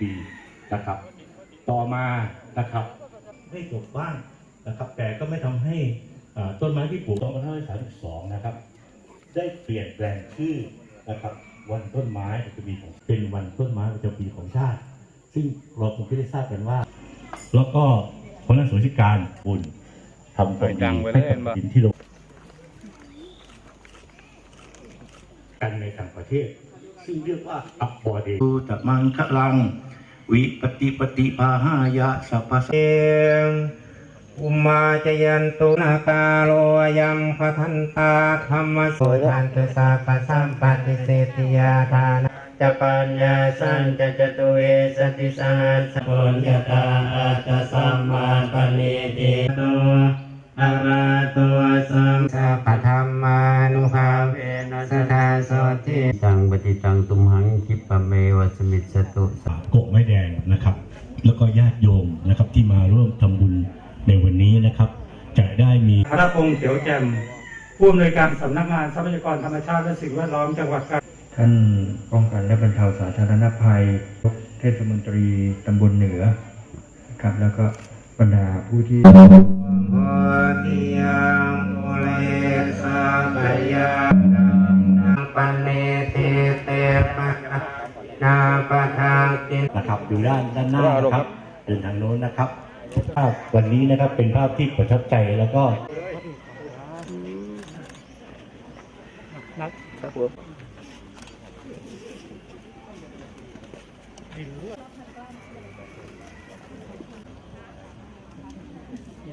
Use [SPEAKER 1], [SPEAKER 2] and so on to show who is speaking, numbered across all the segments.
[SPEAKER 1] ปีนะครับ ต่อมานะครับไม่จบบ้านนะครับ แต่ก็ไม่ทำให้อ่าต้นไม้ที่ปลูก2532 นะครับ ได้เปลี่ยนแปลงชื่อนะครับ วันต้นไม้ประจำปีของเป็นวันต้นไม้ประจำปีของชาติ ซึ่งเราคงได้ทราบกันว่า แล้วก็พนักส่วนราชการบุญทำความดีให้กับดินที่ลงกันในต่างประเทศ ซึ่งเรียกว่าอับบอเด
[SPEAKER 2] ภูตมังคลัง วิปติปฏิภาหายะสัพพะ
[SPEAKER 3] เอมอุมมาจยันตุนาคาโลยังพัทันตาธรรมโสทันตุสาปสัมปติเสติยาทานะจะปัญญาสันจะจตุเอสติสังสปุญญาตาอัตตสัมมาปณิติโตอะระโตสัมสัพพธ โสติตังปฏิตังตุมหังคิปะเมวัสมิจฉตุ
[SPEAKER 1] โกะไม้แดงนะครับ แล้วก็ญาติโยมนะครับที่มาร่วมทำบุญในวันนี้นะครับ จะได้มี
[SPEAKER 4] ธนพงษ์เขียวแจ่มผู้อำนวยการสำนักงานทรัพยากรธรรมชาติและสิ่งแวดล้อมจังหวัดกาญ
[SPEAKER 5] ท่านป้องกันและบรรเทาสาธารณภัยเทศมนตรีตำบลเหนือนะครับแล้วก็บรรดาผู้ที่
[SPEAKER 3] ติเตปะกะนาปะทาติ
[SPEAKER 1] นะครับอยู่ด้านด้านหน้านะครับเดินทางโน้นนะครับ ภาพวันนี้นะครับเป็นภาพที่ประทับใจแล้วก็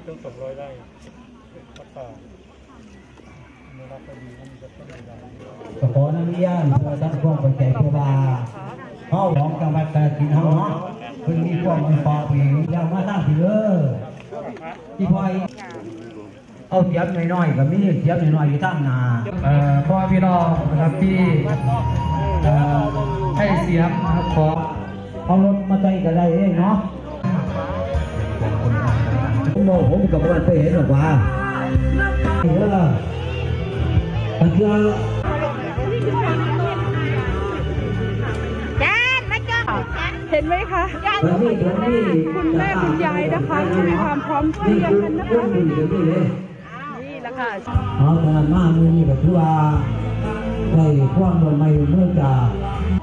[SPEAKER 4] ต้องสองร้อยไร่พักป่าในรักก็ดีมันจะต้นใหญ่
[SPEAKER 6] ก็ ขออนุญาตเพื่อท่านพวกปัจจัยเพื่อว่าเข้าของจังหวัดกาฬสินธุ์เฮาเนาะเพิ่นมีพวกมันปอกเองอยากมาตั้งที่เด้อที่พอยเอาเทียบน้อยๆก็มีเทียบน้อยๆอยู่ตั้งหนาเอ่อพ่อพี่น้องนะครับที่เอ่อให้เสียงนะครับขอเอารถมาใจก็ได้เองเนาะผมบอกผมกับวันไปเห็นหรอกว่าเออมันคือ
[SPEAKER 7] เห็นไหมคะ
[SPEAKER 6] คุณแม่คุณยายนะคะที่มีความพร้อมช่วยเหลือกันนะคะ
[SPEAKER 7] นี่แหละค่ะ
[SPEAKER 6] เอาแต่มามือนี่ก็คือว่าในความบนไม่เมื่อจะทุ